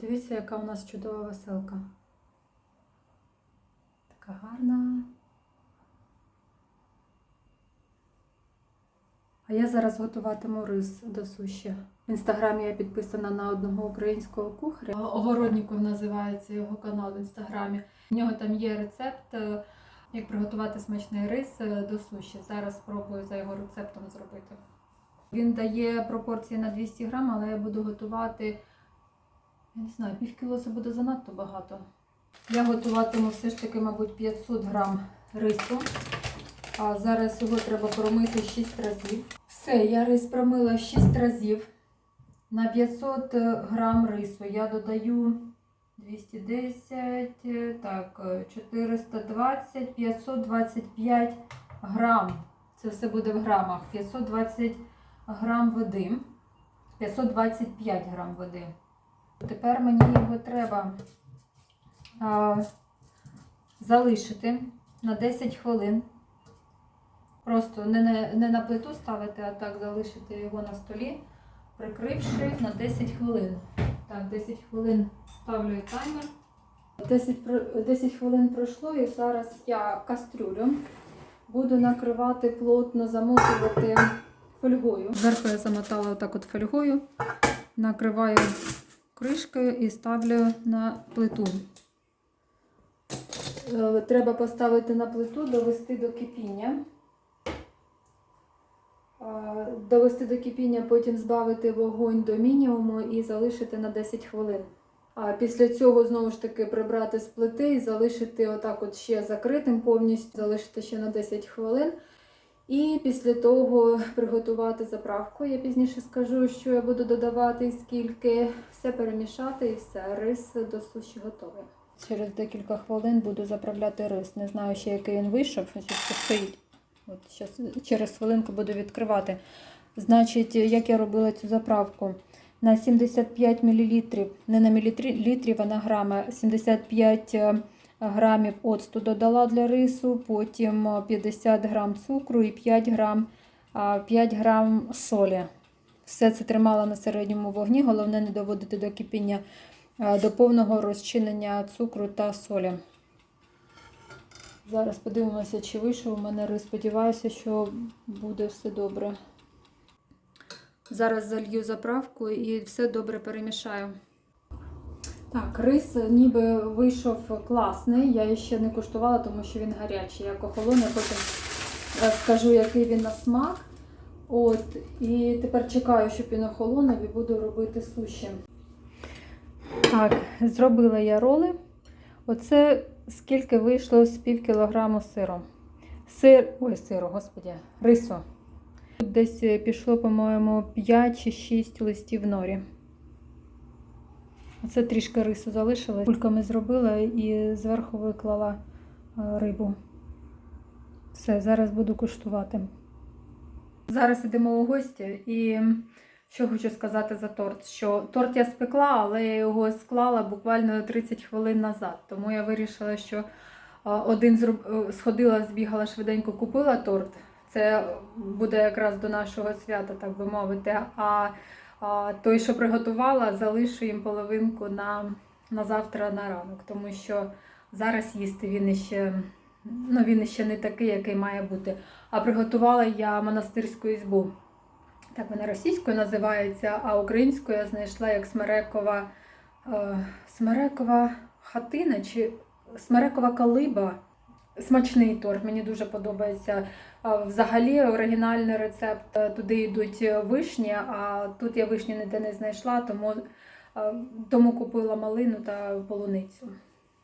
Дивіться, яка у нас чудова веселка. Така гарна. А я зараз готуватиму рис до суші. В інстаграмі я підписана на одного українського кухаря. Огородніков називається його канал в інстаграмі. У нього там є рецепт, е, як приготувати смачний рис е, до суші. Зараз спробую за його рецептом зробити. Він дає пропорції на 200 грам, але я буду готувати, я не знаю, пів кіло це буде занадто багато. Я готуватиму все ж таки, мабуть, 500 грам рису. А зараз його треба промити 6 разів. Все, я рис промила 6 разів. На 500 грам рису я додаю 210, е, так, е, 420, 525 грам. Це все буде в грамах. 520 грам води. 525 грам води. Тепер мені його треба а, залишити на 10 хвилин. Просто не на, не на плиту ставити, а так залишити його на столі, прикривши на 10 хвилин. Так, 10 хвилин ставлю таймер. 10, 10 хвилин пройшло і зараз я кастрюлю буду накривати плотно, замотувати фольгою. Зверху я замотала отак от фольгою, накриваю кришкою і ставлю на плиту. Е, Треба поставити на плиту, довести до кипіння. Е, Довести до кипіння, потім збавити вогонь до мінімуму і залишити на 10 хвилин. А після цього знову ж таки прибрати з плити і залишити отак от ще закритим повністю, залишити ще на 10 хвилин. І після того приготувати заправку. Я пізніше скажу, що я буду додавати і скільки. Все перемішати і все. Рис до суші готовий. Через декілька хвилин буду заправляти рис. Не знаю ще, який він вийшов, що стоїть. От щас, через хвилинку буду відкривати. Значить, як я робила цю заправку? На 75 мл, не на мілілітрів, а на грами, 75 е, грамів оцту додала для рису, потім е, 50 грам цукру і 5 грам, 5 грам солі. Все це тримала на середньому вогні, головне не доводити до кипіння е, до повного розчинення цукру та солі. Зараз подивимося, чи вийшов у мене рис. Сподіваюся, що буде все добре. Зараз залью заправку і все добре перемішаю. Так, рис ніби вийшов класний. Я ще не куштувала, тому що він гарячий. Як охолоне, потім скажу, який він на смак. От, і тепер чекаю, щоб він охолонув і буду робити суші. Так, зробила я роли. Оце скільки вийшло з пів кілограму сиру. Сир, ой, сиру, господі, рису. Тут десь пішло, по-моєму, 5 чи 6 листів норі. Оце трішки рису залишилось. Кульками зробила і зверху виклала е, рибу. Все, зараз буду куштувати. Зараз йдемо у гості і що хочу сказати за торт. Що торт я спекла, але я його склала буквально 30 хвилин назад. Тому я вирішила, що е, один зроб- е, сходила, збігала швиденько, купила торт. Це буде якраз до нашого свята, так би мовити. А той, що приготувала, залишу їм половинку на, на завтра на ранок, тому що зараз їсти він іще, ну, він іще не такий, який має бути. А приготувала я монастирську ізбу. Так вона російською називається, а українською я знайшла як смерекова, е, смерекова хатина чи смерекова калиба. Смачний торт, мені дуже подобається. Взагалі оригінальний рецепт. е, Туди йдуть вишні, а тут я вишні ніде не знайшла, тому, е, тому купила малину та полуницю.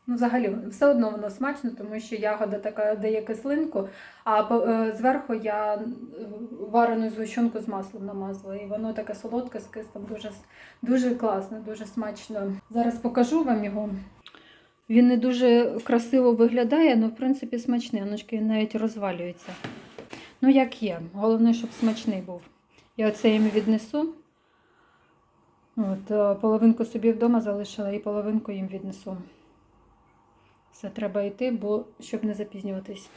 Ну, взагалі, все одно воно смачно, тому що ягода така дає кислинку, а е, зверху я е, варену згущенку з маслом намазала. І воно таке солодке з кислом, дуже, дуже класно, дуже смачно. Зараз покажу вам його. Він не дуже красиво виглядає, але в принципі смачний. Він навіть розвалюється. Ну, як є. Головне, щоб смачний був. Я оце їм віднесу. От, е, половинку собі вдома залишила і половинку їм віднесу. Все треба йти, бо щоб не запізнюватись.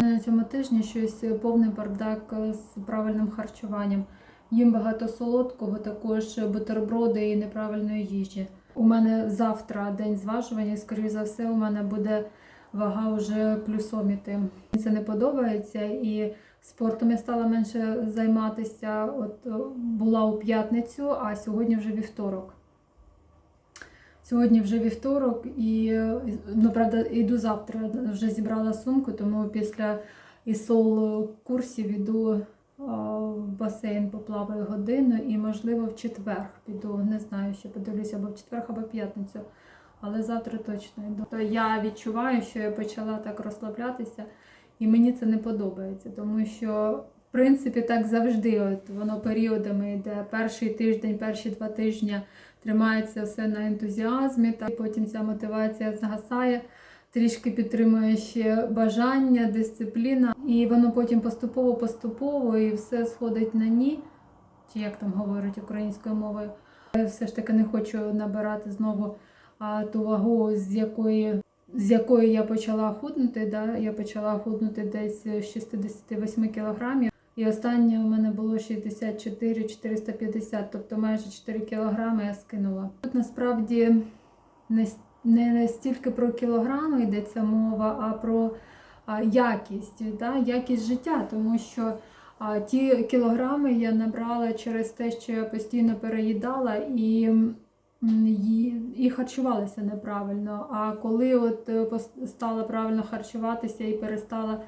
На цьому тижні щось повний бардак з правильним харчуванням. Їм багато солодкого, також бутерброди і неправильної їжі. У мене завтра день зважування, і, скоріш за все, у мене буде вага вже плюсом іти. Мені це не подобається і спортом я стала менше займатися. От е, була у п'ятницю, а сьогодні вже вівторок. Сьогодні вже вівторок, і ну, правда, йду завтра. Вже зібрала сумку, тому після ісол курсів іду в басейн, поплаваю годину і, можливо, в четвер піду. Не знаю, ще подивлюся або в четвер, або в п'ятницю. Але завтра точно йду. То я відчуваю, що я почала так розслаблятися, і мені це не подобається, тому що. В принципі, так завжди. От воно періодами йде. Перший тиждень, перші два тижні тримається все на ентузіазмі, та потім ця мотивація згасає, трішки підтримує ще бажання, дисципліна, і воно потім поступово-поступово і все сходить на ні, чи як там говорять українською мовою. Я все ж таки не хочу набирати знову ту вагу, з якої. З якої я почала худнути, да? я почала худнути десь з 68 кілограмів. І останнє у мене було 64 450, тобто майже 4 кілограми я скинула. Тут насправді не, не стільки про кілограми йдеться мова, а про якість, да? якість життя, тому що ті кілограми я набрала через те, що я постійно переїдала і, і, харчувалася неправильно. А коли от е, стала правильно харчуватися і перестала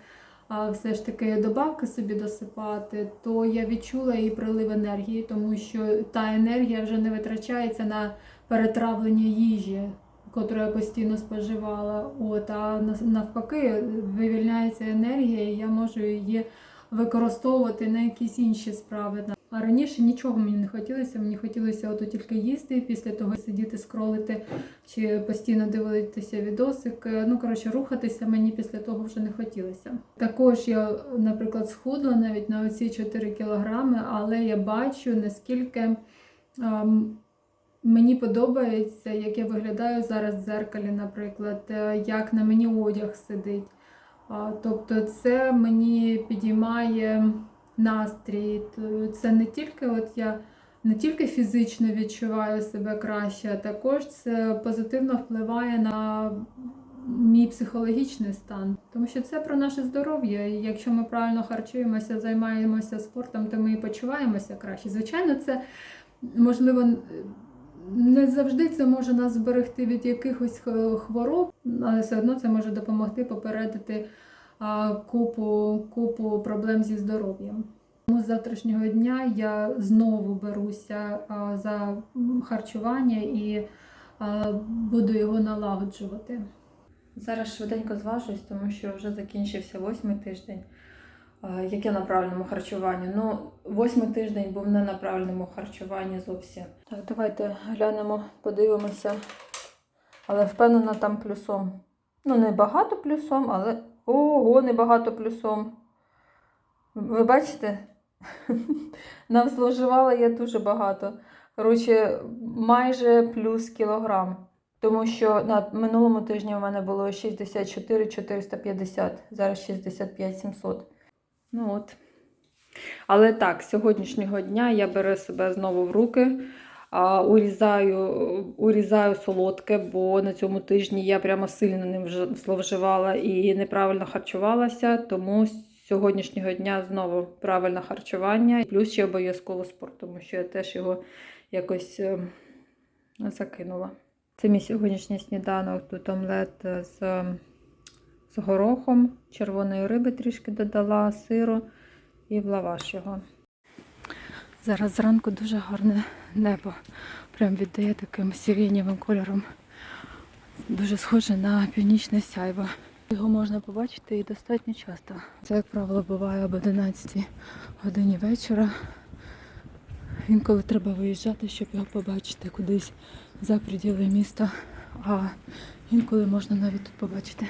все ж таки добавки собі досипати, то я відчула і прилив енергії, тому що та енергія вже не витрачається на перетравлення їжі, котру я постійно споживала. От, а навпаки, вивільняється енергія, і я можу її використовувати на якісь інші справи. А раніше нічого мені не хотілося. Мені хотілося ото тільки їсти, після того сидіти, скролити чи постійно дивитися відосик. Ну, коротше, рухатися мені після того вже не хотілося. Також я, наприклад, схудла навіть на оці 4 кілограми, але я бачу, наскільки ем, мені подобається, як я виглядаю зараз в дзеркалі, наприклад, е, як на мені одяг сидить. Тобто це мені підіймає настрій. Це не тільки от я не тільки фізично відчуваю себе краще, а також це позитивно впливає на мій психологічний стан. Тому що це про наше здоров'я. І якщо ми правильно харчуємося, займаємося спортом, то ми і почуваємося краще. Звичайно, це можливо. Не завжди це може нас зберегти від якихось хвороб, але все одно це може допомогти попередити купу, купу проблем зі здоров'ям. Тому з завтрашнього дня я знову беруся за харчування і буду його налагоджувати. Зараз швиденько зважусь, тому що вже закінчився восьмий тиждень. А, Яке на правильному харчуванні? Ну, восьмий тиждень був не на правильному харчуванні зовсім. Так, давайте глянемо, подивимося. Але впевнена там плюсом. Ну, не багато плюсом, але ого, не багато плюсом. Ви бачите? Нам зложивала я дуже багато. Коротше, майже плюс кілограм. Тому що на минулому тижні у мене було 64 450, зараз 65 700. Ну от. Але так, з сьогоднішнього дня я беру себе знову в руки, а, урізаю, урізаю солодке, бо на цьому тижні я прямо сильно ним зловживала і неправильно харчувалася. Тому з сьогоднішнього дня знову правильне харчування, плюс ще обов'язково спорт, тому що я теж його якось е, закинула. Це мій сьогоднішній сніданок. Тут омлет з, з горохом, червоної риби трішки додала, сиру і в лаваш його. Зараз зранку дуже гарне небо. Прям віддає таким сиренєвим кольором. Дуже схоже на північне сяйво. Його можна побачити і достатньо часто. Це, як правило, буває об 11 годині вечора. Інколи треба виїжджати, щоб його побачити кудись за приділи міста. А інколи можна навіть тут побачити.